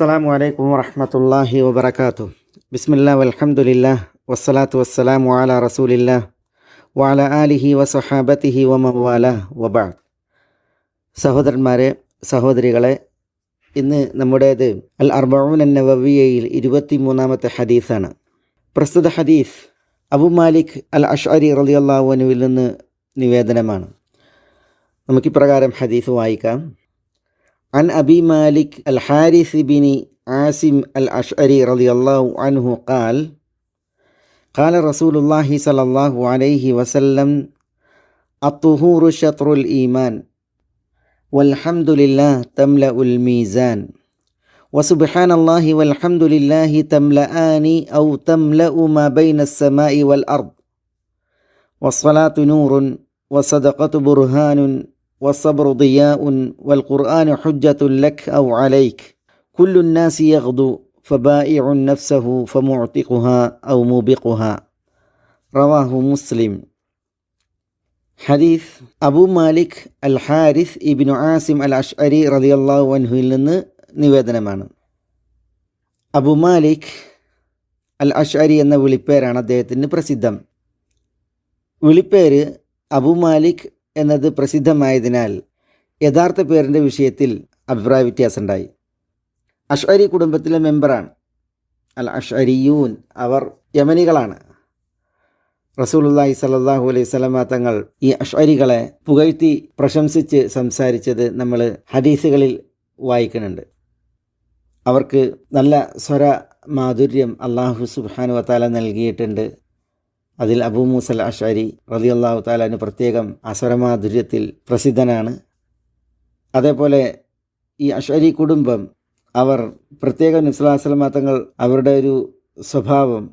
അസ്സാം വലൈക്കും വറഹമത്തല്ലാഹി വബർക്കാത്തു ബിസ്മില്ല വലഹമുല്ല വസ്സലാത്തു വസ്സലാം വാല റസൂലില്ല വാല ആലിഹി വസഹാബത്തിഹി വമവാല വബാദ് സഹോദരന്മാരെ സഹോദരികളെ ഇന്ന് നമ്മുടേത് അൽ അർബൌൻ നവവിയയിൽ ഇരുപത്തി മൂന്നാമത്തെ ഹദീസാണ്. പ്രസ്തുത ഹദീസ് അബു മാലിക് അൽ അഷ്അരി റലിയല്ലാവുനുവിൽ നിന്ന് നിവേദനമാണ്. നമുക്കിപ്രകാരം ഹദീസ് വായിക്കാം. عن أبي مالك الحارث بن عاصم الأشعري رضي الله عنه قال قال رسول الله صلى الله عليه وسلم الطهور شطر الإيمان والحمد لله تملأ الميزان وسبحان الله والحمد لله تملأان أو تملأ ما بين السماء والأرض والصلاة نور والصدقة برهان والصبر ضياء والقرآن حجة لك أو عليك كل الناس يغدو فبائع نفسه فمعتقها أو موبقها رواه مسلم ഹദീസ് അബു മാലിക് അൽ ഹാരിസ് ഇബിനു ആസിം അൽ അഷ്അരി റളിയല്ലാഹു അൻഹുവിൽ നിന്ന് നിവേദനമാണ് അബു മാലിക് അൽ അഷ്അരി എന്ന വിളിപ്പേരാണ് അദ്ദേഹത്തിന് പ്രസിദ്ധം വിളിപ്പേര് അബു മാലിക് എന്നത് പ്രസിദ്ധമായതിനാൽ യഥാർത്ഥ പേരിന്റെ വിഷയത്തിൽ അഭിപ്രായ വ്യത്യാസമുണ്ടായി. അഷ്അരി കുടുംബത്തിലെ മെമ്പറാണ്. അൽ അഷ്അരിയൂൻ അവർ യമനികളാണ്. റസൂലുള്ളാഹി സല്ലല്ലാഹു അലൈഹി സ്വലമ തങ്ങൾ ഈ അഷ്അരികളെ പുകഴ്ത്തി പ്രശംസിച്ച് സംസാരിച്ചത് നമ്മൾ ഹദീസുകളിൽ വായിക്കുന്നുണ്ട്. അവർക്ക് നല്ല സ്വര മാധുര്യം അള്ളാഹു സുബ്ഹാനു വതാല നൽകിയിട്ടുണ്ട്. അതിൽ അബൂ മൂസൽ അഷാരി റലി അള്ളാഹു താലാന് പ്രത്യേകം അസ്വരമാധുര്യത്തിൽ പ്രസിദ്ധനാണ്. അതേപോലെ ഈ അഷാരി കുടുംബം അവർ പ്രത്യേകം നിസ്ലാസ്ലമ തങ്ങൾ അവരുടെ ഒരു സ്വഭാവം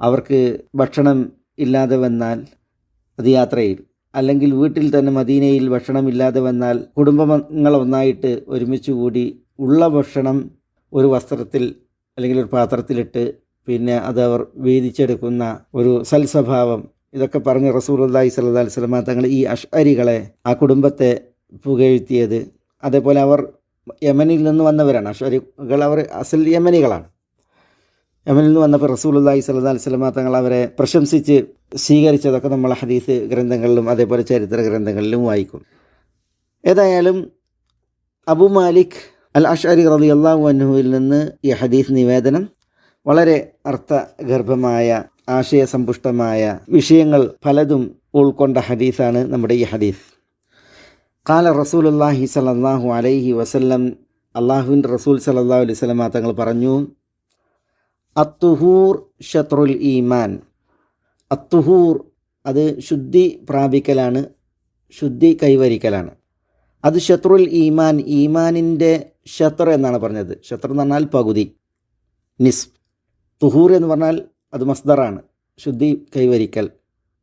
അവർക്ക് ഭക്ഷണം ഇല്ലാതെ വന്നാൽ അത് യാത്രയിൽ അല്ലെങ്കിൽ വീട്ടിൽ തന്നെ മദീനയിൽ ഭക്ഷണമില്ലാതെ വന്നാൽ കുടുംബങ്ങൾ ഒന്നായിട്ട് ഒരുമിച്ച് കൂടി ഉള്ള ഭക്ഷണം ഒരു വസ്ത്രത്തിൽ അല്ലെങ്കിൽ ഒരു പാത്രത്തിലിട്ട് പിന്നെ അത് അവർ വേദിച്ചെടുക്കുന്ന ഒരു സൽസ്വഭാവം. ഇതൊക്കെ പറഞ്ഞ് റസൂലുല്ലാഹി സല്ലാ അലിസ്ലമ തങ്ങൾ ഈ അഷ്അരികളെ ആ കുടുംബത്തെ പുകഴ്ത്തിയത്. അതേപോലെ അവർ യമനിൽ നിന്ന് വന്നവരാണ്. അഷ്അരികൾ അവർ അസൽ യമനികളാണ്. യമനിൽ നിന്ന് വന്നപ്പോൾ റസൂലുല്ലാഹി സല്ലാ അലിസ്ലമ തങ്ങൾ അവരെ പ്രശംസിച്ച് സ്വീകരിച്ചതൊക്കെ നമ്മൾ ഹദീസ് ഗ്രന്ഥങ്ങളിലും അതേപോലെ ചരിത്ര ഗ്രന്ഥങ്ങളിലും വായിക്കും. ഏതായാലും അബു മാലിക് അൽ അഷ്അരി റബി അള്ളാഹു അന്നുവിൽ നിന്ന് ഈ ഹദീസ് നിവേദനം വളരെ അർത്ഥഗർഭമായ ആശയസമ്പുഷ്ടമായ വിഷയങ്ങൾ പലതും ഉൾക്കൊണ്ട ഹദീസാണ് നമ്മുടെ ഈ ഹദീസ്. കാല റസൂൽ അള്ളാഹി സലല്ലാഹു അലൈഹി വസല്ലം അള്ളാഹുവിന്റെ റസൂൽ സലല്ലാഹു അലൈഹി സ്വലമ തങ്ങൾ പറഞ്ഞു അത്തുഹൂർ ഷത്രുൽ ഈമാൻ. അത്തുഹൂർ അത് ശുദ്ധി പ്രാപിക്കലാണ് ശുദ്ധി കൈവരിക്കലാണ്. അത് ഷത്രുൽ ഈമാൻ ഈമാനിന്റെ ഷത്ര എന്നാണ് പറഞ്ഞത്. ഷത്ര എന്ന് പറഞ്ഞാൽ പകുതി നിസ് തുഹൂർ എന്ന് പറഞ്ഞാൽ അത് മസ്ദറാണ്. ശുദ്ധി കൈവരിക്കൽ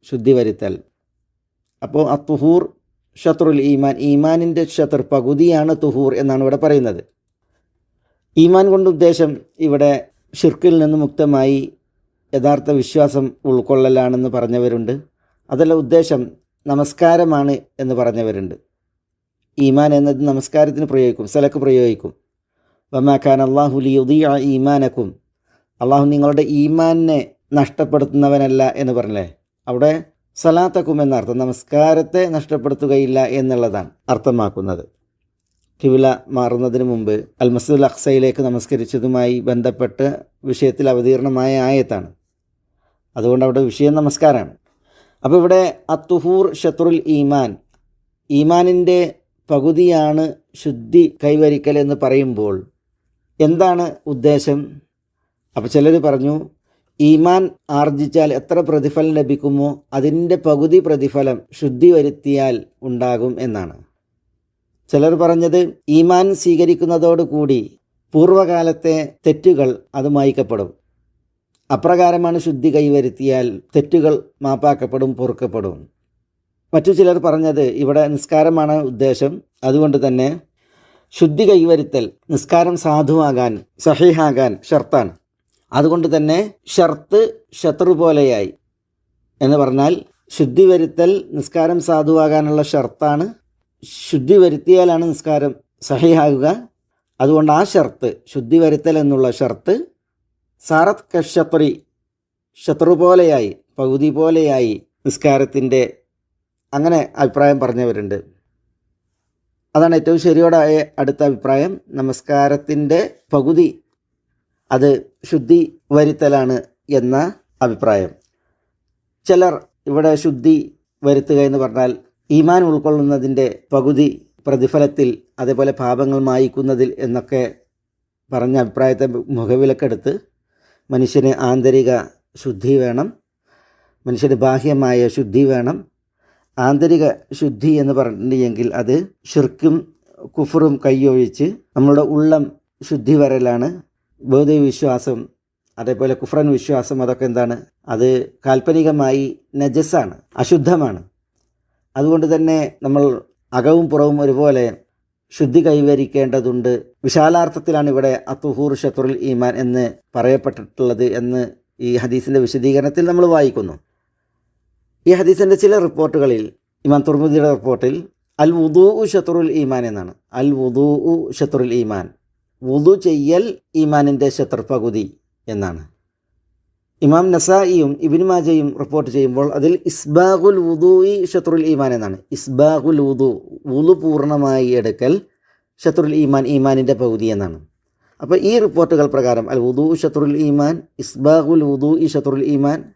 ശുദ്ധി വരുത്തൽ. അപ്പോൾ ആ തുഹൂർ ഷത്രുൽ ഈമാൻ ഈമാനിന്റെ ഷത്തർ പകുതിയാണ് തുഹൂർ എന്നാണ് ഇവിടെ പറയുന്നത്. ഈമാൻ കൊണ്ട് ഉദ്ദേശം ഇവിടെ ഷിർക്കിൽ നിന്ന് മുക്തമായി യഥാർത്ഥ വിശ്വാസം ഉൾക്കൊള്ളലാണെന്ന് പറഞ്ഞവരുണ്ട്. അതല്ല ഉദ്ദേശം നമസ്കാരമാണ് എന്ന് പറഞ്ഞവരുണ്ട്. ഈമാൻ എന്നത് നമസ്കാരത്തിന് പ്രയോഗിക്കും സലക്ക് പ്രയോഗിക്കും. വമാഖാൻ അള്ളാഹുലി ഉദിയ ഈമാനക്കും അള്ളാഹു നിങ്ങളുടെ ഈമാനെ നഷ്ടപ്പെടുത്തുന്നവനല്ല എന്ന് പറഞ്ഞല്ലേ? അവിടെ സലാത്തക്കും എന്നർത്ഥം നമസ്കാരത്തെ നഷ്ടപ്പെടുത്തുകയില്ല എന്നുള്ളതാണ് അർത്ഥമാക്കുന്നത്. കിവില മാറുന്നതിന് മുമ്പ് അൽമസുൽ അക്സയിലേക്ക് നമസ്കരിച്ചതുമായി ബന്ധപ്പെട്ട് വിഷയത്തിൽ അവതീർണമായ ആയത്താണ്. അതുകൊണ്ട് അവിടെ വിഷയം നമസ്കാരമാണ്. അപ്പോൾ ഇവിടെ അത്തുഹൂർ ഷത്രുൽ ഈമാൻ ഈമാനിന്റെ പകുതിയാണ് ശുദ്ധി കൈവരിക്കൽ എന്ന് പറയുമ്പോൾ എന്താണ് ഉദ്ദേശം? അപ്പോൾ ചിലർ പറഞ്ഞു ഈമാൻ ആർജിച്ചാൽ എത്ര പ്രതിഫലം ലഭിക്കുമോ അതിന്റെ പകുതി പ്രതിഫലം ശുദ്ധി വരുത്തിയാൽ ഉണ്ടാകും എന്നാണ്. ചിലർ പറഞ്ഞത് ഈമാൻ സ്വീകരിക്കുന്നതോടുകൂടി പൂർവകാലത്തെ തെറ്റുകൾ അത് മായ്ക്കപ്പെടും. അപ്രകാരമാണ് ശുദ്ധി കൈവരുത്തിയാൽ തെറ്റുകൾ മാപ്പാക്കപ്പെടും പൊറുക്കപ്പെടും. മറ്റു ചിലർ പറഞ്ഞത് ഇവിടെ നിസ്കാരമാണ് ഉദ്ദേശം. അതുകൊണ്ട് തന്നെ ശുദ്ധി കൈവരുത്തൽ നിസ്കാരം സാധുവാകാൻ സഹിഹാകാൻ ഷർത്താണ്. അതുകൊണ്ട് തന്നെ ഷർത്ത് ശത്രു പോലെയായി. എന്ന് പറഞ്ഞാൽ ശുദ്ധി വരുത്തൽ നിസ്കാരം സാധുവാകാനുള്ള ഷർത്താണ്. ശുദ്ധി വരുത്തിയാലാണ് നിസ്കാരം സഹിയാകുക. അതുകൊണ്ട് ആ ഷർത്ത് ശുദ്ധി വരുത്തൽ എന്നുള്ള ഷർത്ത് സാറത്ത് കഷത്രി ശത്രു പോലെയായി പകുതി പോലെയായി നിസ്കാരത്തിന്റെ അങ്ങനെ അഭിപ്രായം പറഞ്ഞവരുണ്ട്. അതാണ് ഏറ്റവും ശരിയോടായ അടുത്ത അഭിപ്രായം. നമസ്കാരത്തിന്റെ പകുതി അത് ശുദ്ധി വരുത്തലാണ് എന്ന അഭിപ്രായം. ചിലർ ഇവിടെ ശുദ്ധി വരുത്തുക എന്ന് പറഞ്ഞാൽ ഈമാൻ ഉൾക്കൊള്ളുന്നതിന്റെ പകുതി പ്രതിഫലത്തിൽ അതേപോലെ പാപങ്ങൾ മായിക്കുന്നതിൽ എന്നൊക്കെ പറഞ്ഞ അഭിപ്രായത്തെ മുഖവിലക്കെടുത്ത് മനുഷ്യന് ആന്തരിക ശുദ്ധി വേണം മനുഷ്യന് ബാഹ്യമായ ശുദ്ധി വേണം. ആന്തരിക ശുദ്ധി എന്ന് പറഞ്ഞിട്ടുണ്ടെങ്കിൽ അത് ഷിർക്കും കുഫറും കൈയൊഴിച്ച് നമ്മളുടെ ഉള്ളം ശുദ്ധി വരലാണ്. ബൗദ്ധിക വിശ്വാസം അതേപോലെ കുഫ്രൻ വിശ്വാസം അതൊക്കെ എന്താണ്? അത് കാൽപ്പനികമായി നജസ്സാണ് അശുദ്ധമാണ്. അതുകൊണ്ട് തന്നെ നമ്മൾ അകവും പുറവും ഒരുപോലെ ശുദ്ധി കൈവരിക്കേണ്ടതുണ്ട്. വിശാലാർത്ഥത്തിലാണ് ഇവിടെ അത്തുഹൂർ ഷത്തുറുൽ ഈമാൻ എന്ന് പറയപ്പെട്ടിട്ടുള്ളത് എന്ന് ഈ ഹദീസിന്റെ വിശദീകരണത്തിൽ നമ്മൾ വായിക്കുന്നു. ഈ ഹദീസിന്റെ ചില റിപ്പോർട്ടുകളിൽ ഇമാൻ തുർമുദിയുടെ റിപ്പോർട്ടിൽ അൽ വുദൂ ഷത്തുറുൽ ഈമാൻ എന്നാണ്. അൽ വുദൂ ഷത്തുറുൽ ഈമാൻ. വുദു ചെയ്യൽ ഈമാനിന്റെ ശത്രുപകുതി എന്നാണ്. ഇമാം നസായിയും ഇബിൻ മാജയും റിപ്പോർട്ട് ചെയ്യുമ്പോൾ അതിൽ ഇസ്ബാഖുൽ വുദൂഇ ഷത്രുൽ ഈമാൻ എന്നാണ്. ഇസ്ബാഖുൽ വുദു വുദു പൂർണമായി എടുക്കൽ ഷത്രുൽ ഈമാൻ ഈമാനിന്റെ പകുതി എന്നാണ്. അപ്പോൾ ഈ റിപ്പോർട്ടുകൾ പ്രകാരം അൽ വുദു ഷത്രുൽ ഈമാൻ ഇസ്ബാഖുൽ വുദു ഷത്രുൽ ഈമാൻ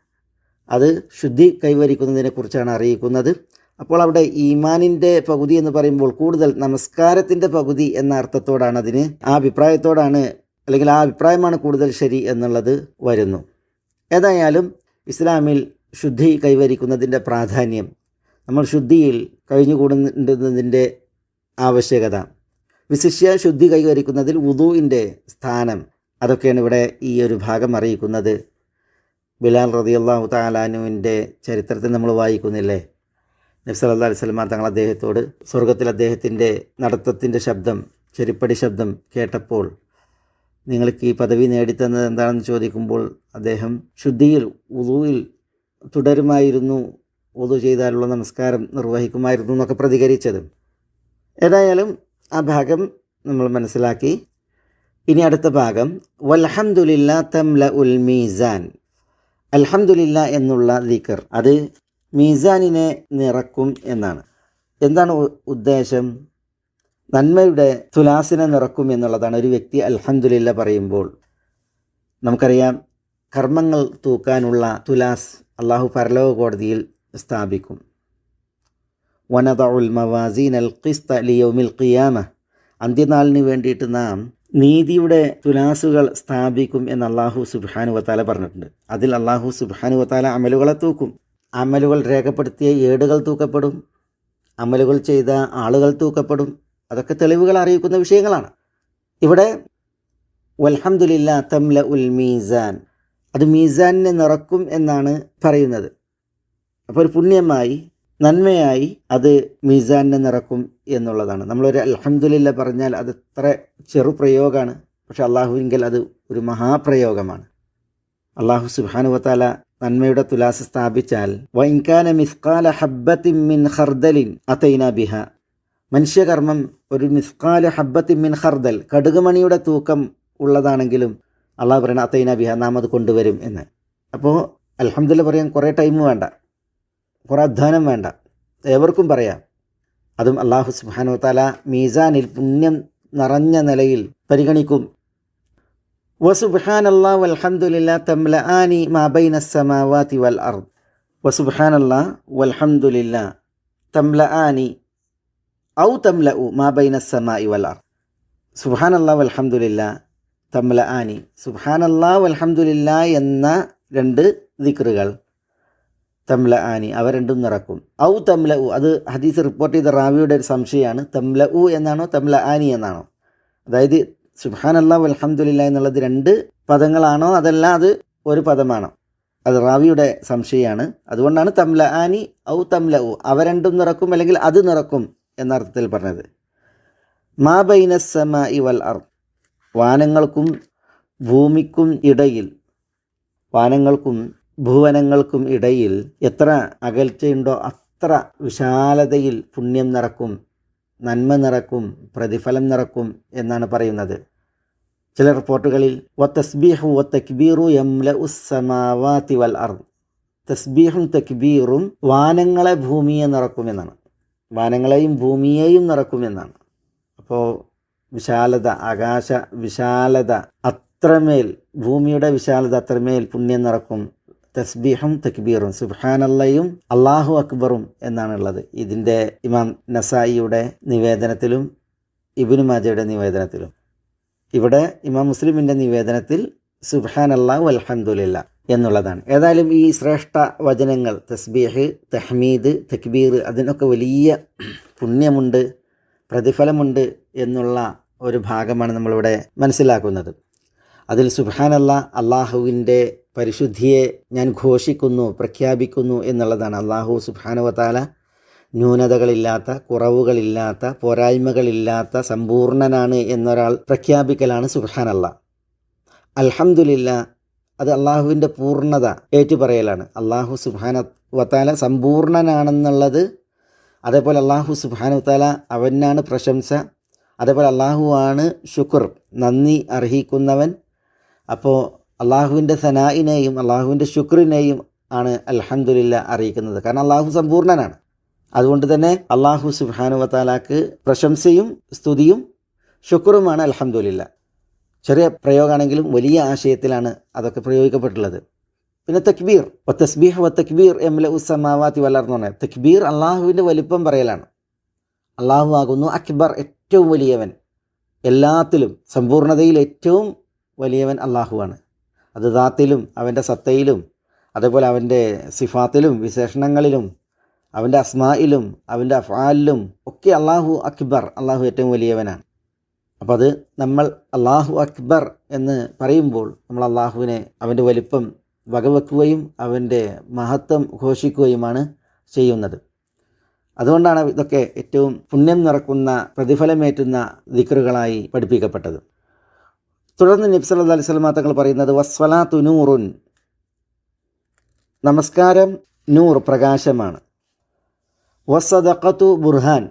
അത് ശുദ്ധി കൈവരിക്കുന്നതിനെക്കുറിച്ചാണ് അറിയിക്കുന്നത്. അപ്പോൾ അവിടെ ഈമാനിന്റെ പകുതി എന്ന് പറയുമ്പോൾ കൂടുതൽ നമസ്കാരത്തിന്റെ പകുതി എന്ന അർത്ഥത്തോടാണ് അതിന്. ആ അഭിപ്രായത്തോടാണ് അല്ലെങ്കിൽ ആ അഭിപ്രായമാണ് കൂടുതൽ ശരി എന്നുള്ളത് വരുന്നു. ഏതായാലും ഇസ്ലാമിൽ ശുദ്ധി കൈവരിക്കുന്നതിന്റെ പ്രാധാന്യം നമ്മൾ ശുദ്ധിയിൽ കഴിഞ്ഞുകൂടുന്നതിന്റെ ആവശ്യകത വിശിഷ്യ ശുദ്ധി കൈവരിക്കുന്നതിൽ ഉദുവിന്റെ സ്ഥാനം അതൊക്കെയാണ് ഇവിടെ ഈ ഒരു ഭാഗം അറിയിക്കുന്നത്. ബിലാൽ റതിയല്ലാഹു താലാനുവിന്റെ ചരിത്രത്തിൽ നമ്മൾ വായിക്കുന്നില്ലേ? നബ്സല്ലാ അലൈഹി സ്വലമ തങ്ങൾ അദ്ദേഹത്തോട് സ്വർഗത്തിൽ അദ്ദേഹത്തിന്റെ നടത്തത്തിന്റെ ശബ്ദം ചെരിപ്പടി ശബ്ദം കേട്ടപ്പോൾ നിങ്ങൾക്ക് ഈ പദവി നേടിത്തന്നത് എന്താണെന്ന് ചോദിക്കുമ്പോൾ അദ്ദേഹം ശുദ്ധിയിൽ ഉതുവിൽ തുടരുമായിരുന്നു ഉളു ചെയ്താലുള്ള നമസ്കാരം നിർവഹിക്കുമായിരുന്നു എന്നൊക്കെ പ്രതികരിച്ചത്. ഏതായാലും ആ ഭാഗം നമ്മൾ മനസ്സിലാക്കി. ഇനി അടുത്ത ഭാഗം വൽഹംദുലില്ല തംല ഉൽ മീസാൻ. അൽഹംദുലില്ല എന്നുള്ള ദിക്കർ അത് മീസാനിനെ നിറക്കും എന്നാണ്. എന്താണ് ഉദ്ദേശം? നന്മയുടെ തുലാസിനെ നിറക്കും എന്നുള്ളതാണ്. ഒരു വ്യക്തി അൽഹന്ദില്ല പറയുമ്പോൾ നമുക്കറിയാം കർമ്മങ്ങൾ തൂക്കാനുള്ള തുലാസ് അള്ളാഹു പരലോക കോടതിയിൽ സ്ഥാപിക്കും. വനദഉൽ മവാസീൻ അൽ ഖിസ്ത ലിയൗമിൽ ഖിയാമ. അന്ത്യനാളിന് വേണ്ടിയിട്ട് നാം നീതിയുടെ തുലാസുകൾ സ്ഥാപിക്കും എന്ന് അള്ളാഹു സുബാനുവത്താല പറഞ്ഞിട്ടുണ്ട്. അതിൽ അള്ളാഹു സുബാനുവത്താല അമലുകളെ തൂക്കും. അമലുകൾ രേഖപ്പെടുത്തിയ ഏടുകൾ തൂക്കപ്പെടും. അമലുകൾ ചെയ്ത ആളുകൾ തൂക്കപ്പെടും. അതൊക്കെ തെളിവുകൾ അറിയിക്കുന്ന വിഷയങ്ങളാണ്. ഇവിടെ വൽഹംദുലില്ല തംല ഉൽ മീസാൻ. അത് മീസാനിനെ നിറക്കും എന്നാണ് പറയുന്നത്. അപ്പോൾ ഒരു പുണ്യമായി നന്മയായി അത് മീസാനിനെ നിറക്കും എന്നുള്ളതാണ്. നമ്മളൊരു അൽഹംദുലില്ല പറഞ്ഞാൽ അത് ചെറു പ്രയോഗമാണ്. പക്ഷെ അള്ളാഹുവിങ്കിൽ അത് ഒരു മഹാപ്രയോഗമാണ്. അള്ളാഹു സുബാനുവത്താല നന്മയുടെ തുലാസ് സ്ഥാപിച്ചാൽ വൈൻകാന മിസ്കാല ഹബ്ബത്തിൻ മിൻ ഖർദലിൻ അതൈന ബിഹ. മനുഷ്യകർമ്മം ഒരു മിസ്കാല ഹബ്ബത്തിൻ മിൻ ഖർദൽ കടുകുമണിയുടെ തൂക്കം ഉള്ളതാണെങ്കിലും അള്ളാഹു പറയണ അതൈന ബിഹ നാം അത് കൊണ്ടുവരും എന്ന്. അപ്പോൾ അലഹമ്മദില്ല പറയാൻ കുറേ ടൈം വേണ്ട കുറേ അധ്വാനം വേണ്ട. ഏവർക്കും പറയാം അതും അള്ളാഹു സുബാനു താല മീസാനിൽ പുണ്യം നിറഞ്ഞ നിലയിൽ പരിഗണിക്കും. തംലആനി മാ ബൈന സമാവാതി വൽ അർദ്. വസുബാനല്ലാ വൽഹംദുലില്ല തംലആനി ഔ തംലഉ മാ ബൈന സമായി വൽ അർദ്. സുബാനല്ലാ വൽഹംദുലില്ല തംലആനി. സുബാനല്ലാ വൽഹംദുലില്ല എന്ന രണ്ട് ദിക്റുകൾ. തംല ആനി അവ രണ്ടും നിറക്കും. ഔ തംല ഉ അത് ഹദീസ് റിപ്പോർട്ട് ചെയ്ത റാവിയുടെ ഒരു സംശയമാണ്. തംല ഉ എന്നാണോ തംല ആനി എന്നാണോ? അതായത് അള്ളാഹ് അലഹമുല്ല എന്നുള്ളത് രണ്ട് പദങ്ങളാണോ? അതല്ല അത് ഒരു പദമാണോ? അത് റാവിയുടെ സംശയമാണ് അതുകൊണ്ടാണ് തംല ആനി ഔ തംല ഊ അവ രണ്ടും നിറക്കും അല്ലെങ്കിൽ അത് നിറക്കും എന്ന അർത്ഥത്തിൽ പറഞ്ഞത്. മാ ബൈനസമ ഇവൽ വൽ അർ വാനങ്ങൾക്കും ഭൂമിക്കും ഇടയിൽ വാനങ്ങൾക്കും ഭുവനങ്ങൾക്കും ഇടയിൽ എത്ര അകൽച്ചയുണ്ടോ അത്ര വിശാലതയിൽ പുണ്യം നിറക്കും നന്മ നിറക്കും പ്രതിഫലം നിറക്കും എന്നാണ് പറയുന്നത്. ചില റിപ്പോർട്ടുകളിൽ വ തസ്ബീഹു വ തക്ബീറു ഉസ്സമാവാത്തി വൽ തസ്ബീഹും തക്ബീറും വാനങ്ങളെ ഭൂമിയെ നിറക്കുമെന്നാണ്. വാനങ്ങളെയും ഭൂമിയെയും നിറക്കുമെന്നാണ്. അപ്പോൾ വിശാലത ആകാശ വിശാലത അത്രമേൽ ഭൂമിയുടെ വിശാലത അത്രമേൽ പുണ്യം നിറക്കും തസ്ബീഹും തക്ബീറും. സുബാനല്ലയും അള്ളാഹു അക്ബറും എന്നാണുള്ളത്. ഇതിന്റെ ഇമാം നസായിയുടെ നിവേദനത്തിലും ഇബിനു മാജയുടെ നിവേദനത്തിലും. ഇവിടെ ഇമാം മുസ്ലിമിന്റെ നിവേദനത്തിൽ സുബാൻ അള്ളാഹു അലഹമുല്ല എന്നുള്ളതാണ്. ഏതായാലും ഈ ശ്രേഷ്ഠ വചനങ്ങൾ തസ്ബീഹ് തഹ്മീദ് തക്ബീർ അതിനൊക്കെ വലിയ പുണ്യമുണ്ട് പ്രതിഫലമുണ്ട് എന്നുള്ള ഒരു ഭാഗമാണ് നമ്മളിവിടെ മനസ്സിലാക്കുന്നത്. അതിൽ സുബാനല്ല അള്ളാഹുവിന്റെ പരിശുദ്ധിയെ ഞാൻ ഘോഷിക്കുന്നു പ്രഖ്യാപിക്കുന്നു എന്നുള്ളതാണ്. അള്ളാഹു സുബാനുവത്താല ന്യൂനതകളില്ലാത്ത കുറവുകളില്ലാത്ത പോരായ്മകളില്ലാത്ത സമ്പൂർണനാണ് എന്നൊരാൾ പ്രഖ്യാപിക്കലാണ് സുഹാനല്ല അൽഹമുല്ല അത് അള്ളാഹുവിന്റെ പൂർണത ഏറ്റുപറയലാണ്. അള്ളാഹു സുബാന വത്താല സമ്പൂർണനാണെന്നുള്ളത് അതേപോലെ അള്ളാഹു സുഹാന വത്താല അവനാണ് പ്രശംസ അതേപോലെ അള്ളാഹു ആണ് ശുക്ർ നന്ദി അർഹിക്കുന്നവൻ. അപ്പോൾ അള്ളാഹുവിന്റെ സനായിനെയും അള്ളാഹുവിന്റെ ശുക്രിനെയും ആണ് അൽഹംദുലില്ല അറിയിക്കുന്നത്. കാരണം അള്ളാഹു സമ്പൂർണനാണ് അതുകൊണ്ട് തന്നെ അള്ളാഹു സുബാനുവത്താലാക്ക് പ്രശംസയും സ്തുതിയും ശുക്രുമാണ് അലഹമുല്ല ചെറിയ പ്രയോഗമാണെങ്കിലും വലിയ ആശയത്തിലാണ് അതൊക്കെ പ്രയോഗിക്കപ്പെട്ടിട്ടുള്ളത് പിന്നെ തക്ബീർ ഒ തസ്ബീഹ് വ തക്ബീർ എംല ഉസമാവാത്തി വളർന്നു പറഞ്ഞാൽ തക്ബീർ അള്ളാഹുവിന്റെ വലിപ്പം പറയലാണ്. അള്ളാഹു ആകുന്നു അക്ബർ ഏറ്റവും വലിയവൻ. എല്ലാത്തിലും സമ്പൂർണതയിൽ ഏറ്റവും വലിയവൻ അള്ളാഹുവാണ് അത് ദാത്തിലും അവന്റെ സത്തയിലും അതേപോലെ അവന്റെ സിഫാത്തിലും വിശേഷണങ്ങളിലും അവന്റെ അസ്മായിലും അവന്റെ അഫാലിലും ഒക്കെ അള്ളാഹു അക്ബർ അള്ളാഹു ഏറ്റവും വലിയവനാണ്. അപ്പോൾ അത് നമ്മൾ അള്ളാഹു അക്ബർ എന്ന് പറയുമ്പോൾ നമ്മൾ അള്ളാഹുവിനെ അവന്റെ വലിപ്പം വകവെക്കുകയും അവന്റെ മഹത്വം ഘോഷിക്കുകയുമാണ് ചെയ്യുന്നത്. അതുകൊണ്ടാണ് ഇതൊക്കെ ഏറ്റവും പുണ്യം നിറക്കുന്ന പ്രതിഫലമേറ്റുന്ന ദിക്റുകളായി പഠിപ്പിക്കപ്പെട്ടത്. തുടർന്ന് നബ്സ് അലൈഹി സ്വലമാ തങ്ങൾ പറയുന്നത് വസ്വലാത്തു നൂറുൻ. നമസ്കാരം നൂർ പ്രകാശമാണ്. വസദഖത്തു ബുർഹാൻ.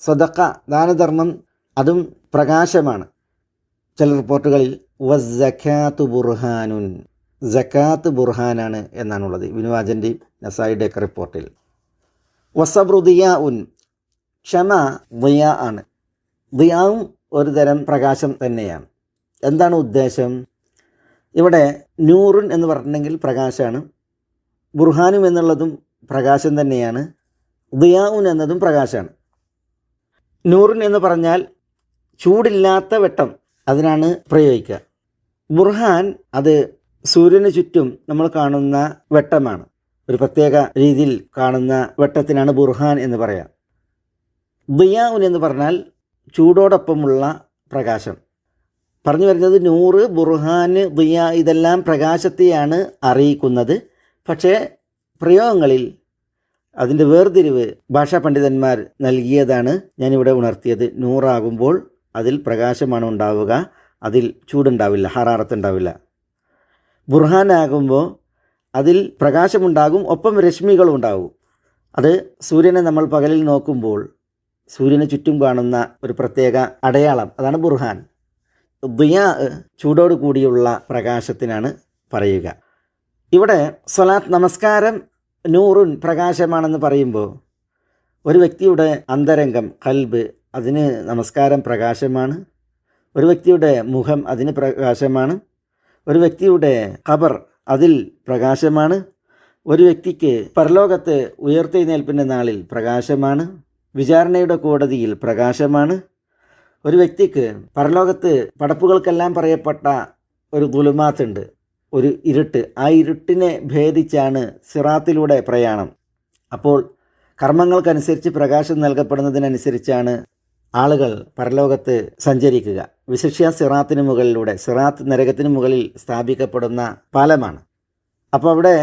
സദഖ ദാനധർമ്മം അതും പ്രകാശമാണ്. ചില റിപ്പോർട്ടുകളിൽ വസ്സഖാത്തു ബുർഹാനുൻ. ജക്കാത്ത് ബുർഹാനാണ് എന്നാണുള്ളത്. വിനുവാജന്റെ നസായിയുടെ ഒക്കെ റിപ്പോർട്ടിൽ. വസബ്രുദിയ ഉൻ ക്ഷമ ദിയ ആണ്. ദിയാവും ഒരു തരം പ്രകാശം തന്നെയാണ്. എന്താണ് ഉദ്ദേശം? ഇവിടെ നൂറുൻ എന്ന് പറഞ്ഞിട്ടുണ്ടെങ്കിൽ പ്രകാശമാണ്. ബുർഹാനും എന്നുള്ളതും പ്രകാശം തന്നെയാണ്. ദിയാഉൻ എന്നതും പ്രകാശമാണ്. നൂറിൻ എന്ന് പറഞ്ഞാൽ ചൂടില്ലാത്ത വെട്ടം അതിനാണ് പ്രയോഗിക്കുക. ബുർഹാൻ അത് സൂര്യന് ചുറ്റും നമ്മൾ കാണുന്ന വെട്ടമാണ്. ഒരു പ്രത്യേക രീതിയിൽ കാണുന്ന വെട്ടത്തിനാണ് ബുർഹാൻ എന്ന് പറയാം. ദിയാഉൻ എന്ന് പറഞ്ഞാൽ ചൂടോടൊപ്പമുള്ള പ്രകാശം. പറഞ്ഞു വരുന്നത് നൂറ് ബുർഹാൻ ദിയ ഇതെല്ലാം പ്രകാശത്തെയാണ് അറിയിക്കുന്നത്. പക്ഷേ പ്രയോഗങ്ങളിൽ അതിന്റെ വേർതിരിവ് ഭാഷാ പണ്ഡിതന്മാർ നൽകിയതാണ് ഞാനിവിടെ ഉണർത്തിയത്. നൂറാകുമ്പോൾ അതിൽ പ്രകാശമാണ് ഉണ്ടാവുക അതിൽ ചൂടുണ്ടാവില്ല ഹറാറത്തുണ്ടാവില്ല. ബുർഹാനാകുമ്പോൾ അതിൽ പ്രകാശമുണ്ടാകും ഒപ്പം രശ്മികളും ഉണ്ടാകും അത് സൂര്യനെ നമ്മൾ പകലിൽ നോക്കുമ്പോൾ സൂര്യന് ചുറ്റും കാണുന്ന ഒരു പ്രത്യേക അടയാളം അതാണ് ബുർഹാൻ. ദിയാ ചൂടോട് കൂടിയുള്ള പ്രകാശത്തിനാണ് പറയുക. ഇവിടെ സ്വലാത്ത് നമസ്കാരം നൂറുൻ പ്രകാശമാണെന്ന് പറയുമ്പോൾ ഒരു വ്യക്തിയുടെ അന്തരംഗം കൽബ് അതിന് നമസ്കാരം പ്രകാശമാണ്. ഒരു വ്യക്തിയുടെ മുഖം അതിന് പ്രകാശമാണ്. ഒരു വ്യക്തിയുടെ ഖബർ അതിൽ പ്രകാശമാണ്. ഒരു വ്യക്തിക്ക് പരലോകത്ത് ഉയർത്തെഴുന്നേൽപ്പിന്റെ നാളിൽ പ്രകാശമാണ്. വിചാരണയുടെ കോടതിയിൽ പ്രകാശമാണ്. ഒരു വ്യക്തിക്ക് പരലോകത്ത് പടപ്പുകൾക്കെല്ലാം പറയപ്പെട്ട ഒരു ദുലുമാത്തുണ്ട് ഒരു ഇരുട്ട്. ആ ഇരുട്ടിനെ ഭേദിച്ചാണ് സിറാത്തിലൂടെ പ്രയാണം. അപ്പോൾ കർമ്മങ്ങൾക്കനുസരിച്ച് പ്രകാശം നൽകപ്പെടുന്നതിനനുസരിച്ചാണ് ആളുകൾ പരലോകത്ത് സഞ്ചരിക്കുക. വിശിഷ്യ സിറാത്തിന് മുകളിലൂടെ സിറാത്ത് നരകത്തിന് മുകളിൽ സ്ഥാപിക്കപ്പെടുന്ന പാലമാണ്. അപ്പോൾ അവിടെ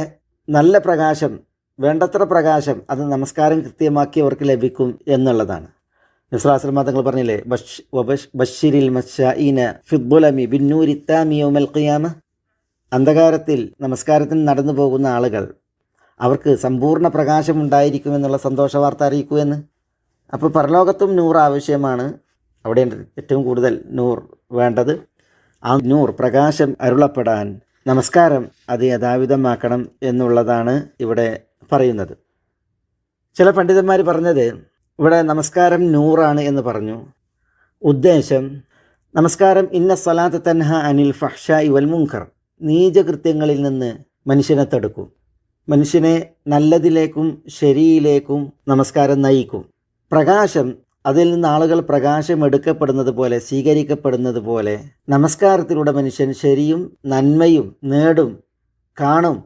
നല്ല പ്രകാശം വേണ്ടത്ര പ്രകാശം അത് നമസ്കാരം കൃത്യമാക്കിയവർക്ക് ലഭിക്കും എന്നുള്ളതാണ്. നിസ്ലാസ്ലമ തങ്ങൾ പറഞ്ഞില്ലേ ബഷ് ബഷ് ബഷീരിൽ മഷീന ഫിദ്ബുലമി ബിന്നൂരിത്താമിയോമൽ ഖിയാമ. അന്ധകാരത്തിൽ നമസ്കാരത്തിന് നടന്നു പോകുന്ന ആളുകൾ അവർക്ക് സമ്പൂർണ പ്രകാശം ഉണ്ടായിരിക്കുമെന്നുള്ള സന്തോഷ വാർത്ത അറിയിക്കുമെന്ന് അപ്പോൾ പരലോകത്തും നൂറ് ആവശ്യമാണ്. അവിടെ ഏറ്റവും കൂടുതൽ നൂർ വേണ്ടത്. ആ നൂർ പ്രകാശം അരുളപ്പെടാൻ നമസ്കാരം അത് യഥാവിധമാക്കണം എന്നുള്ളതാണ് ഇവിടെ പറയുന്നത്. ചില പണ്ഡിതന്മാർ പറഞ്ഞത് ഇവിടെ നമസ്കാരം നൂറാണ് എന്ന് പറഞ്ഞു. ഉദ്ദേശം നമസ്കാരം ഇന്ന സലാത്ത് തൻഹ അനിൽ ഫഹ്ഷ ഇവൽ മുങ്കർ നീചകൃത്യങ്ങളിൽ നിന്ന് മനുഷ്യനെ തടുക്കും. മനുഷ്യനെ നല്ലതിലേക്കും ശരിയിലേക്കും നമസ്കാരം നയിക്കും. പ്രകാശം അതിൽ നിന്ന് ആളുകൾ പ്രകാശം എടുക്കപ്പെടുന്നത് പോലെ സ്വീകരിക്കപ്പെടുന്നത് പോലെ നമസ്കാരത്തിലൂടെ മനുഷ്യൻ ശരിയും നന്മയും നേടും കാണും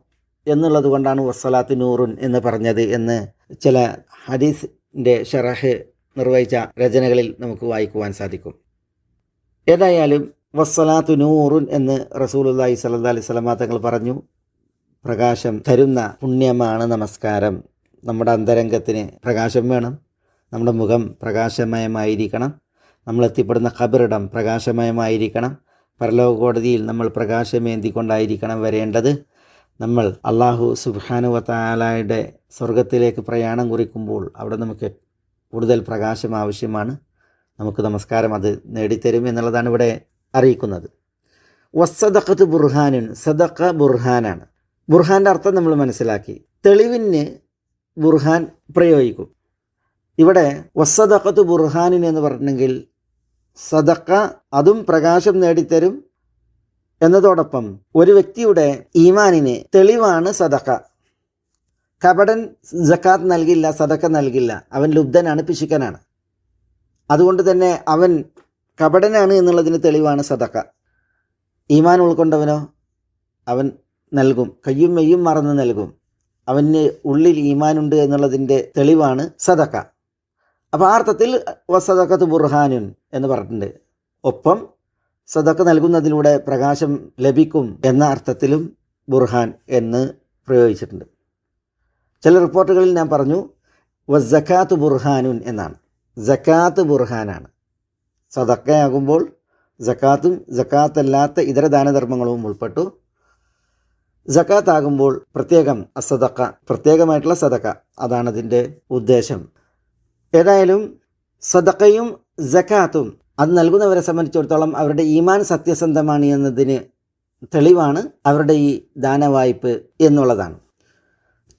എന്നുള്ളത് കൊണ്ടാണ് വസ്സലാത്ത് നൂറുൻ എന്ന് പറഞ്ഞത് എന്ന് ചില ഹദീസിന്റെ ഷറഹ് നിർവഹിച്ച രചനകളിൽ നമുക്ക് വായിക്കുവാൻ സാധിക്കും. ഏതായാലും വസ്സലാത്തു നൂറുൻ എന്ന് റസൂലുല്ലാഹി സല്ലാ അലൈഹി സ്വലമാ തങ്ങൾ പറഞ്ഞു. പ്രകാശം തരുന്ന പുണ്യമാണ് നമസ്കാരം. നമ്മുടെ അന്തരംഗത്തിന് പ്രകാശം വേണം. നമ്മുടെ മുഖം പ്രകാശമയമായിരിക്കണം. നമ്മൾ എത്തിപ്പെടുന്ന ഖബറിടം പ്രകാശമയമായിരിക്കണം. പരലോക കോടതിയിൽ നമ്മൾ പ്രകാശമേന്തിക്കൊണ്ടായിരിക്കണം വരേണ്ടത്. നമ്മൾ അള്ളാഹു സുബാനു താലായുടെ സ്വർഗത്തിലേക്ക് പ്രയാണം കുറിക്കുമ്പോൾ അവിടെ നമുക്ക് കൂടുതൽ പ്രകാശം ആവശ്യമാണ്. നമുക്ക് നമസ്കാരം അത് നേടിത്തരും എന്നുള്ളതാണ് ഇവിടെ അറിയിക്കുന്നത്. വസ്സദക്കത്ത് ബുർഹാനുൻ സദക്ക ബുർഹാനാണ്. ബുർഹാന്റെ അർത്ഥം നമ്മൾ മനസ്സിലാക്കി. തെളിവിന് ബുർഹാൻ പ്രയോഗിക്കും. ഇവിടെ വസ്സദക്കത്ത് ബുർഹാനിൻ എന്ന് പറഞ്ഞെങ്കിൽ സദക്ക അതും പ്രകാശം നേടിത്തരും എന്നതോടൊപ്പം ഒരു വ്യക്തിയുടെ ഈമാനിന് തെളിവാണ് സദക്ക കപടൻ ജക്കാത്ത് നൽകില്ല സദക്ക നൽകില്ല. അവൻ ലുബ്ധനാണ് പിശുക്കനാണ്. അതുകൊണ്ട് തന്നെ അവൻ കപടനാണ് എന്നുള്ളതിന് തെളിവാണ് സദക്ക. ഈമാൻ ഉൾക്കൊണ്ടവനോ? അവൻ നൽകും. കയ്യും മെയ്യും മറന്ന് നൽകും. അവന് ഉള്ളിൽ ഈമാനുണ്ട് എന്നുള്ളതിന്റെ തെളിവാണ് സദക്ക. അപ്പോൾ ആ അർത്ഥത്തിൽ വസദക്കത്ത് ബുർഹാനുൻ എന്ന് പറഞ്ഞിട്ടുണ്ട്. ഒപ്പം സദക്ക നൽകുന്നതിലൂടെ പ്രകാശം ലഭിക്കും എന്ന അർത്ഥത്തിലും ബുർഹാൻ എന്ന് പ്രയോഗിച്ചിട്ടുണ്ട്. ചില റിപ്പോർട്ടുകളിൽ ഞാൻ പറഞ്ഞു വസക്കാത്ത് ബുർഹാനുൻ എന്നാണ്. ജക്കാത്ത് ബുർഹാനാണ്. സദക്കയാകുമ്പോൾ ജക്കാത്തും ജക്കാത്തല്ലാത്ത ഇതര ദാനധർമ്മങ്ങളും ഉൾപ്പെട്ടു. ജക്കാത്താകുമ്പോൾ പ്രത്യേകം അസദക്ക പ്രത്യേകമായിട്ടുള്ള സദക്ക. അതാണ് അതിന്റെ ഉദ്ദേശം. ഏതായാലും സദക്കയും ജക്കാത്തും അത് നൽകുന്നവരെ സംബന്ധിച്ചിടത്തോളം അവരുടെ ഈമാൻ സത്യസന്ധമാണ് എന്നതിന് തെളിവാണ് അവരുടെ ഈ ദാനവായ്പ് എന്നുള്ളതാണ്.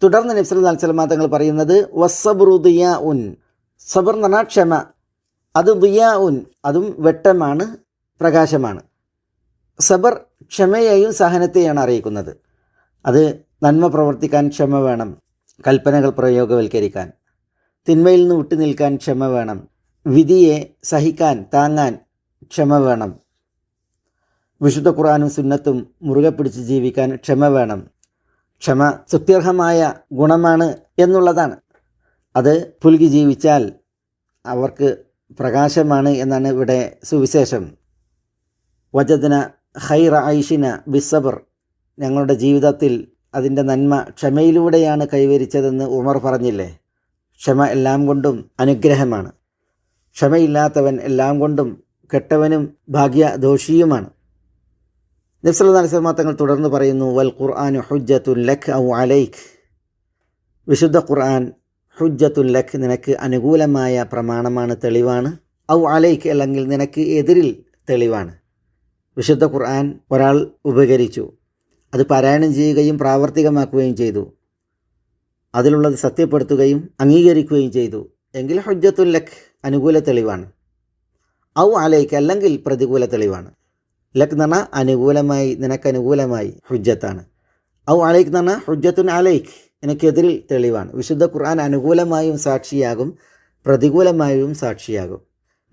തുടർന്ന് നബ്സൽ അൽസലമാ തങ്ങൾ പറയുന്നത് വസ്സബ്രുദിയ ഉൻ സബർ നനാക്ഷമ ക്ഷമ. അത് ദിയാ ഉൻ അതും വെട്ടമാണ് പ്രകാശമാണ്. സബർ ക്ഷമയെയും സഹനത്തെയാണ് അറിയിക്കുന്നത്. അത് നന്മ പ്രവർത്തിക്കാൻ ക്ഷമ വേണം കൽപ്പനകൾ പ്രയോഗവൽക്കരിക്കാൻ. തിന്മയിൽ നിന്ന് വിട്ടു നിൽക്കാൻ ക്ഷമ വേണം വിധിയെ സഹിക്കാൻ താങ്ങാൻ ക്ഷമ വേണം. വിശുദ്ധ ഖുറാനും സുന്നത്തും മുറുകെ പിടിച്ച് ജീവിക്കാൻ ക്ഷമ വേണം. ക്ഷമ സുത്യർഹമായ ഗുണമാണ് എന്നുള്ളതാണ്. അത് പുൽകി ജീവിച്ചാൽ അവർക്ക് പ്രകാശമാണ് എന്നാണ് ഇവിടെ സുവിശേഷം. വജദന ഖൈറ ഐഷിന ബിസബർ ഞങ്ങളുടെ ജീവിതത്തിൽ അതിന്റെ നന്മ ക്ഷമയിലൂടെയാണ് കൈവരിച്ചതെന്ന് ഉമർ പറഞ്ഞില്ലേ? ക്ഷമ എല്ലാം കൊണ്ടും അനുഗ്രഹമാണ്. ക്ഷമയില്ലാത്തവൻ എല്ലാം കൊണ്ടും കെട്ടവനും ഭാഗ്യദോഷിയുമാണ്. ദോഷിയുമാണ് അലിസ്ലാം തങ്ങൾ തുടർന്ന് പറയുന്നു വൽ ഖുർആൻ ഹുജ്ജത്തുൽ ലഖ് ഔ അലൈഖ് വിശുദ്ധ ഖുർആൻ ഹുജ്ജത്തുൽ ലഖ് നിനക്ക് അനുകൂലമായ പ്രമാണമാണ് തെളിവാണ്. ഔ അലൈഖ് അല്ലെങ്കിൽ നിനക്ക് എതിരിൽ തെളിവാണ്. വിശുദ്ധ ഖുർആൻ ഒരാൾ ഉപകരിച്ചു. അത് പാരായണം ചെയ്യുകയും പ്രാവർത്തികമാക്കുകയും ചെയ്തു. അതിലുള്ളത് സത്യപ്പെടുത്തുകയും അംഗീകരിക്കുകയും ചെയ്തു. എങ്കിൽ ഹുജ്ജത്തുൽ ലഖ് അനുകൂല തെളിവാണ്. ഔ അലൈക്ക് അല്ലെങ്കിൽ പ്രതികൂല തെളിവാണ്. എന്ന് പറഞ്ഞാൽ അനുകൂലമായി നിനക്ക് അനുകൂലമായി ഹുജ്ജത്താണ്. ഔ അലൈക്ക് പറഞ്ഞാൽ ഹുജ്ജത്തുൻ അലൈക്ക് എനിക്കെതിരിൽ തെളിവാണ്. വിശുദ്ധ ഖുർആൻ അനുകൂലമായും സാക്ഷിയാകും പ്രതികൂലമായും സാക്ഷിയാകും.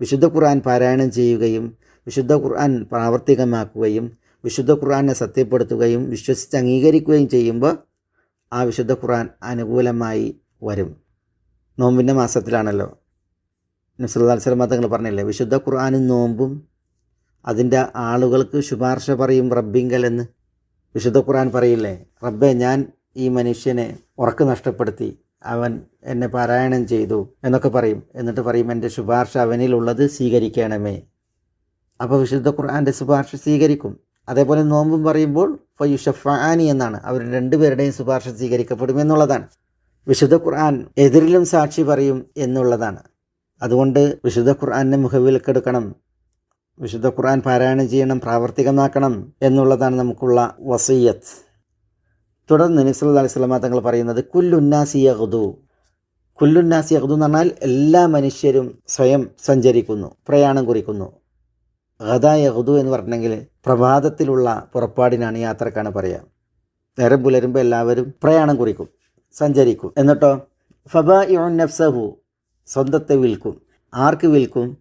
വിശുദ്ധ ഖുർആൻ പാരായണം ചെയ്യുകയും വിശുദ്ധ ഖുർആൻ പ്രാവർത്തികമാക്കുകയും വിശുദ്ധ ഖുർആനെ സത്യപ്പെടുത്തുകയും വിശ്വസിച്ച് അംഗീകരിക്കുകയും ചെയ്യുമ്പോൾ ആ വിശുദ്ധ ഖുർആൻ അനുകൂലമായി വരും. നോമ്പിന്റെ മാസത്തിലാണല്ലോ. നബ്സല്ലാ മതങ്ങൾ തങ്ങൾ പറഞ്ഞില്ലേ വിശുദ്ധ ഖുർആാനും നോമ്പും അതിന്റെ ആളുകൾക്ക് ശുപാർശ പറയും റബ്ബിങ്കൽ എന്ന് വിശുദ്ധ ഖുർആൻ പറയില്ലേ റബ്ബെ ഞാൻ ഈ മനുഷ്യനെ ഉറക്ക് നഷ്ടപ്പെടുത്തി അവൻ എന്നെ പാരായണം ചെയ്തു എന്നൊക്കെ പറയും. എന്നിട്ട് പറയും എന്റെ ശുപാർശ അവനിലുള്ളത് സ്വീകരിക്കണമേ. അപ്പോൾ വിശുദ്ധ ഖുർആന്റെ ശുപാർശ സ്വീകരിക്കും. അതേപോലെ നോമ്പും പറയുമ്പോൾ ഫയുഷഫാനി എന്നാണ്. അവർ രണ്ടുപേരുടെയും ശുപാർശ സ്വീകരിക്കപ്പെടും എന്നുള്ളതാണ്. വിശുദ്ധ ഖുർആൻ എതിരിലും സാക്ഷി പറയും എന്നുള്ളതാണ്. അതുകൊണ്ട് വിശുദ്ധ ഖുർആാനെ മുഖവിലക്കെടുക്കണം വിശുദ്ധ ഖുർആൻ പാരായണം ചെയ്യണം പ്രാവർത്തികമാക്കണം എന്നുള്ളതാണ് നമുക്കുള്ള വസീയത്ത്. തുടർന്ന് നബിസ്വല്ലാ അലൈഹി സ്വലമ തങ്ങൾ പറയുന്നത് കുല്ലുന്നാസി യഹുദു കുല്ലുന്നാസി യഹുദു എന്ന് പറഞ്ഞാൽ എല്ലാ മനുഷ്യരും സ്വയം സഞ്ചരിക്കുന്നു പ്രയാണം കുറിക്കുന്നു. ഗദ യഹുദു എന്ന് പറഞ്ഞെങ്കിൽ പ്രഭാതത്തിലുള്ള പുറപ്പാടിനാണ് യാത്രക്കാണ് പറയുക നേരം പുലരുമ്പോൾ എല്ലാവരും പ്രയാണം കുറിക്കും സഞ്ചരിക്കും. എന്നിട്ടോ? ഫബ നഫ്സഹു സ്വന്തത്തെ വിൽക്കും. ആർക്ക് വിൽക്കും?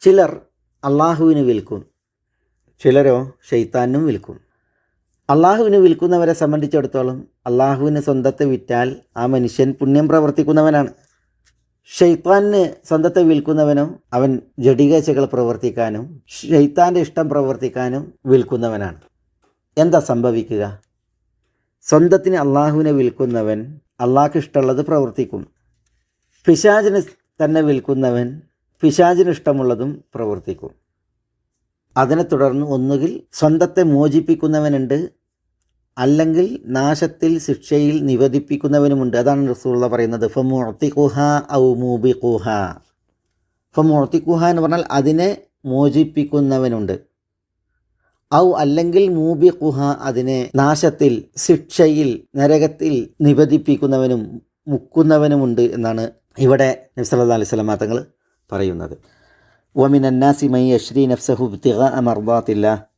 ചിലർ അള്ളാഹുവിന് വിൽക്കും. ചിലരോ ഷെയ്ത്താനും വിൽക്കും. അള്ളാഹുവിന് വിൽക്കുന്നവരെ സംബന്ധിച്ചിടത്തോളം അള്ളാഹുവിന് സ്വന്തത്തെ വിറ്റാൽ ആ മനുഷ്യൻ പുണ്യം പ്രവർത്തിക്കുന്നവനാണ്. ഷെയ്ത്താന് സ്വന്തത്തെ വിൽക്കുന്നവനും അവൻ ജഡികച്ചകൾ പ്രവർത്തിക്കാനും ഷെയ്ത്താന്റെ ഇഷ്ടം പ്രവർത്തിക്കാനും വിൽക്കുന്നവനാണ്. എന്താ സംഭവിക്കുക? സ്വന്തത്തിന് അള്ളാഹുവിനെ വിൽക്കുന്നവൻ അള്ളാഹ്ക്ക് ഇഷ്ടമുള്ളത് പ്രവർത്തിക്കും. പിശാചിന് തന്നെ വിൽക്കുന്നവൻ പിശാചിന് ഇഷ്ടമുള്ളതും പ്രവർത്തിക്കും. അതിനെ തുടർന്ന് ഒന്നുകിൽ സ്വന്തത്തെ മോചിപ്പിക്കുന്നവനുണ്ട് അല്ലെങ്കിൽ നാശത്തിൽ ശിക്ഷയിൽ നിവദിപ്പിക്കുന്നവനുമുണ്ട്. അതാണ് റസൂള്ള പറയുന്നത്. ഫമുഅത്തിഖുഹ ഔ മൂബിഖുഹ. ഫമുഅത്തിഖുഹ എന്ന് പറഞ്ഞാൽ അതിനെ മോചിപ്പിക്കുന്നവനുണ്ട്. ഔ അല്ലെങ്കിൽ മൂബി കുഹ അതിനെ നാശത്തിൽ ശിക്ഷയിൽ നരകത്തിൽ നിവദിപ്പിക്കുന്നവനും മുക്കുന്നവനുമുണ്ട് എന്നാണ് ഇവിടെ നബ്സല്ലാ അലൈഹി സ്വലാം തങ്ങൾ പറയുന്നത്. വമിൻ അന്നാസി മൈ അഷ്രി നഫ്സഹു തിക അമർദാത്തില്ല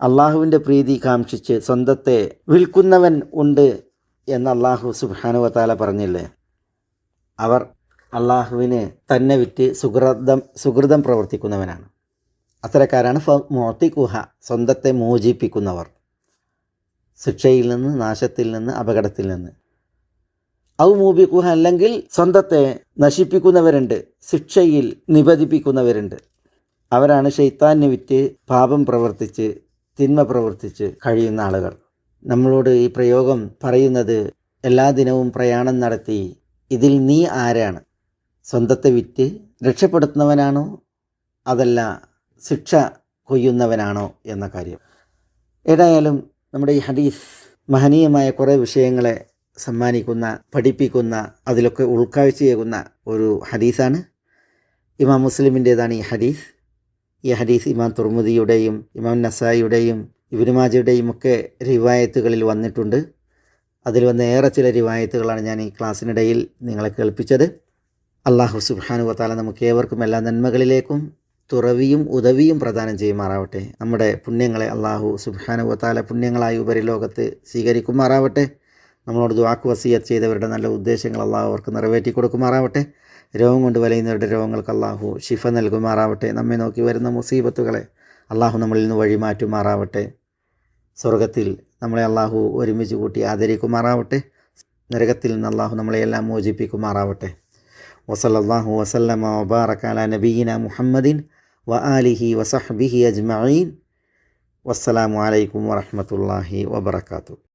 അള്ളാഹുവിന്റെ പ്രീതി കാംക്ഷിച്ച് സ്വന്തത്തെ വിൽക്കുന്നവൻ ഉണ്ട് എന്ന് അള്ളാഹു സുബാനുവത്താല പറഞ്ഞില്ലേ? അവർ അള്ളാഹുവിന് തന്നെ വിറ്റ് സുഹൃതം സുഹൃതം പ്രവർത്തിക്കുന്നവനാണ്. അത്തരക്കാരാണ് ഫ മോത്തിക്കുഹ സ്വന്തത്തെ മോചിപ്പിക്കുന്നവർ. ശിക്ഷയിൽ നിന്ന് നാശത്തിൽ നിന്ന് അപകടത്തിൽ നിന്ന്. ഔ മൂബിക്കുഹ അല്ലെങ്കിൽ സ്വന്തത്തെ നശിപ്പിക്കുന്നവരുണ്ട് ശിക്ഷയിൽ നിബന്ധിപ്പിക്കുന്നവരുണ്ട് അവരാണ് ശൈത്താന്യ വിറ്റ് പാപം പ്രവർത്തിച്ച് തിന്മ പ്രവർത്തിച്ച് കഴിയുന്ന ആളുകൾ. നമ്മളോട് ഈ പ്രയോഗം പറയുന്നത് എല്ലാ ദിനവും പ്രയാണം നടത്തി ഇതിൽ നീ ആരാണ്? സ്വന്തത്തെ വിറ്റ് രക്ഷപ്പെടുത്തുന്നവനാണോ? അതല്ല ശിക്ഷ കൊയ്യുന്നവനാണോ എന്ന കാര്യം. ഏതായാലും നമ്മുടെ ഈ ഹദീസ് മഹനീയമായ കുറേ വിഷയങ്ങളെ സമ്മാനിക്കുന്ന പഠിപ്പിക്കുന്ന അതിലൊക്കെ ഉൾക്കാഴ്ചയേകുന്ന ഒരു ഹദീസാണ്. ഇമാം മുസ്ലിമിന്റേതാണ് ഈ ഹദീസ്. ഈ ഹദീസ് ഇമാം തുർമുദിയുടെയും ഇമാം നസായിയുടെയും ഇബിനുമാജയുടെയും ഒക്കെ റിവായത്തുകളിൽ വന്നിട്ടുണ്ട്. അതിൽ വന്ന ഏറെ ചില റിവായത്തുകളാണ് ഞാൻ ഈ ക്ലാസ്സിനിടയിൽ നിങ്ങളെ കേൾപ്പിച്ചത്. അള്ളാഹു സുബാനു വത്താല നമുക്ക് ഏവർക്കും എല്ലാ നന്മകളിലേക്കും തുറവിയും ഉദവിയും പ്രദാനം ചെയ്യുമാറാവട്ടെ. നമ്മുടെ പുണ്യങ്ങളെ അള്ളാഹു സുബാനു വത്താല പുണ്യങ്ങളായി ഉപരിലോകത്ത് സ്വീകരിക്കുമാറാവട്ടെ. നമ്മളോട് ദുവാക്ക് വസീയത്ത് ചെയ്തവരുടെ നല്ല ഉദ്ദേശങ്ങൾ അള്ളാഹു അവർക്ക് നിറവേറ്റി കൊടുക്കുമാറാവട്ടെ. രോഗം കൊണ്ട് വലയുന്നവരുടെ രോഗങ്ങൾക്ക് അള്ളാഹു ശിഫ നൽകുമാറാവട്ടെ. നമ്മെ നോക്കി വരുന്ന മുസീബത്തുകളെ അള്ളാഹു നമ്മളിൽ നിന്ന് വഴിമാറ്റുമാറാവട്ടെ. സ്വർഗത്തിൽ നമ്മളെ അള്ളാഹു ഒരുമിച്ച് കൂട്ടി ആദരിക്കുമാറാവട്ടെ. നരകത്തിൽ നിന്ന് അള്ളാഹു നമ്മളെയെല്ലാം മോചിപ്പിക്കുമാറാവട്ടെ. വസലല്ലാഹു വസല്ലമ വബാറക്കാല നബീന മുഹമ്മദിൻ വ ആലിഹി വസഹബിഹി അജ്മീൻ വസ്സലാമലൈക്കും വറഹമത്തല്ലാഹി വബർക്കാത്തു